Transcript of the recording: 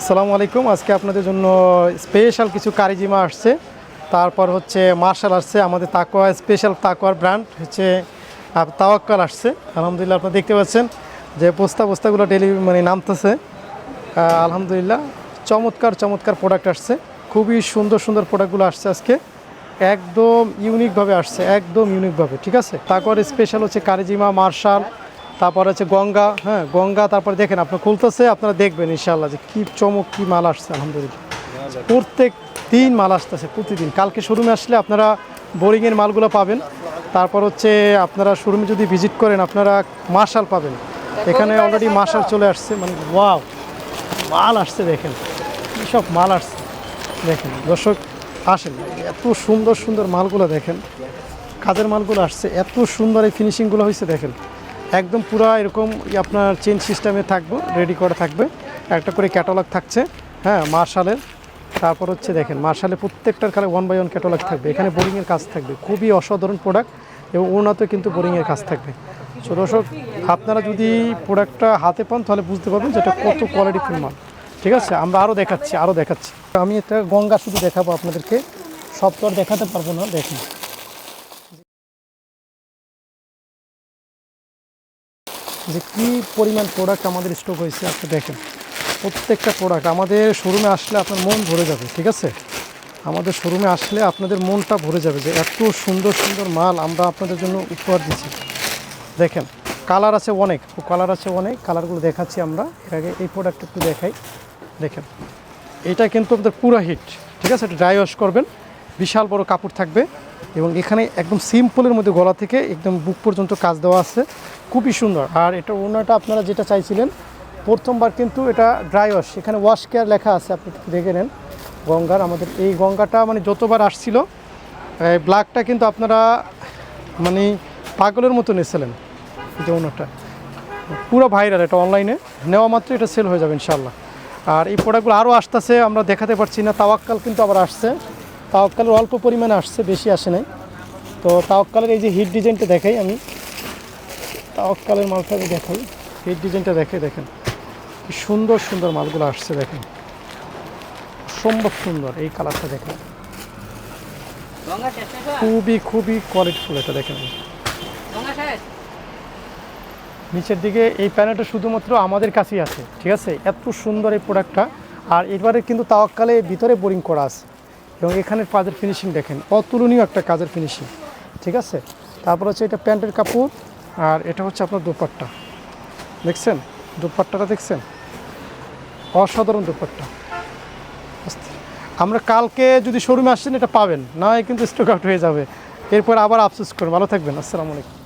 আসসালামু আলাইকুম। আজকে আপনাদের জন্য স্পেশাল কিছু কারিজিমা আসছে। তারপর হচ্ছে মার্শাল আসছে, আমাদের তাকোয়া স্পেশাল তাকোয়ার ব্র্যান্ড হচ্ছে তাওয়াক্কাল আসছে। আলহামদুলিল্লাহ আপনারা দেখতে পাচ্ছেন যে বস্তা বস্তাগুলো ডেলি মানে নামতেছে। আলহামদুলিল্লাহ চমৎকার চমৎকার প্রোডাক্ট আসছে। খুবই সুন্দর সুন্দর প্রোডাক্টগুলো আসছে আজকে। একদম ইউনিকভাবে আসছে, একদম ইউনিকভাবে ঠিক আছে? তাকোয়ার স্পেশাল হচ্ছে কারিজিমা মার্শাল তারপর হচ্ছে গঙ্গা হ্যাঁ গঙ্গা তারপরে দেখেন আপনার খুলতেছে, আপনারা দেখবেন ইনশাল্লাহ যে কী চমক, কী মাল আসছে, আলহামদুলিল্লাহ। প্রত্যেক দিন মাল আসতেছে, প্রতিদিন। কালকে শোরুমে আসলে আপনারা বোরিংয়ের মালগুলো পাবেন। তারপর হচ্ছে আপনারা শোরুমে যদি ভিজিট করেন, আপনারা মার্শাল পাবেন। এখানে অলরেডি মার্শাল চলে আসছে মানে ওয়াও, মাল আসছে দেখেন। সব মাল আসছে, দেখেন। দর্শক, আসেন। এত সুন্দর সুন্দর মালগুলো দেখেন। কাজের মালগুলো আসছে, এত সুন্দর এই ফিনিশিংগুলো হয়েছে দেখেন। একদম পুরা এরকম আপনার চেন সিস্টেমে থাকবে রেডি করা থাকবে। একটা করে ক্যাটালগ থাকছে হ্যাঁ মার্শালের তারপর হচ্ছে দেখেন মার্শালে প্রত্যেকটার খালে ওয়ান বাই ওয়ান ক্যাটালগ থাকবে। এখানে বোরিংয়ের কাজ থাকবে, খুবই অসাধারণ প্রোডাক্ট এবং ওনাতে কিন্তু বোরিংয়ের কাজ থাকবে। তো দর্শক, আপনারা যদি প্রোডাক্টটা হাতে পান, তাহলে বুঝতে পারবেন যে এটা কত কোয়ালিটিফুল মাল। ঠিক আছে? আমরা আরও দেখাচ্ছি আরও দেখাচ্ছি। আমি একটা গঙ্গা শুধু দেখাবো আপনাদেরকে, সব তো আর দেখাতে পারব না, দেখুন। যে কি পরিমাণ প্রোডাক্ট আমাদের স্টক হয়েছে, আপনি দেখেন। প্রত্যেকটা প্রোডাক্ট আমাদের শোরুমে আসলে আপনার মন ভরে যাবে, ঠিক আছে? আমাদের শোরুমে আসলে আপনাদের মনটা ভরে যাবে যে এত সুন্দর সুন্দর মাল আমরা আপনাদের জন্য উপহার দিচ্ছি। দেখেন কালার আছে অনেক কালার আছে অনেক কালারগুলো দেখাচ্ছি আমরা। এর আগে এই প্রোডাক্ট একটু দেখাই। দেখেন, এটা কিন্তু আমাদের পুরো হিট ঠিক আছে? এটা ড্রাই ওয়াশ করবেন। বিশাল বড় কাপড় থাকবে এবং এখানে একদম সিম্পলের মধ্যে গলা থেকে একদম বুক পর্যন্ত কাজ দেওয়া আছে। খুবই সুন্দর। আর এটা ওনাটা আপনারা যেটা চাইছিলেন, প্রথমবার কিন্তু এটা ড্রাই ওয়াশ এখানে ওয়াশ কেয়ার লেখা আছে, আপনি দেখে নেন। গঙ্গার আমাদের এই গঙ্গাটা মানে যতবার আসছিল ব্ল্যাকটা কিন্তু আপনারা মানে পাগলের মতো নিয়েছিলেন যে ওনাটা। পুরো ভাইরাল এটা অনলাইনে নেওয়া মাত্র এটা সেল হয়ে যাবে ইনশাল্লাহ আর এই প্রোডাক্টগুলো আরও আসতেছে, আমরা দেখাতে পারছি না। তাওয়াক্কাল কিন্তু আবার আসছে। তাওয়াক্কালের অল্প পরিমাণে আসছে, বেশি আসে নাই। তো তাওয়াক্কালের এই যে হিট ডিজাইনটা দেখাই আমি। তাওয়াক্কালের মালটা আমি দেখাই। হিট ডিজাইনটা দেখে দেখেন। সুন্দর সুন্দর মালগুলো আসছে দেখেন। সম্ভব সুন্দর এই কালারটা দেখেন? খুবই খুবই কোয়ালিটিফুল এটা দেখেন নিচের দিকে এই প্যানেলটা শুধুমাত্র আমাদের কাছেই আছে, ঠিক আছে? এত সুন্দর এই প্রোডাক্টটা আর এবারে কিন্তু তাওয়াক্কালে ভিতরে বোরিং করা আছে। এবং এখানের কাজের ফিনিশিং দেখেন, অতুলনীয় একটা কাজের ফিনিশিং ঠিক আছে? তারপর হচ্ছে এটা প্যান্টের কাপড়, আর এটা হচ্ছে আপনার দোপাট্টা, দেখছেন? দোপাট্টাটা দেখছেন? অসাধারণ দোপাট্টা। আমরা কালকে যদি শোরুমে আসছেন এটা পাবেন না কিন্তু স্টক আউট হয়ে যাবে। এরপর আবার আফসোস করুন, ভালো থাকবেন, আসসালামু আলাইকুম।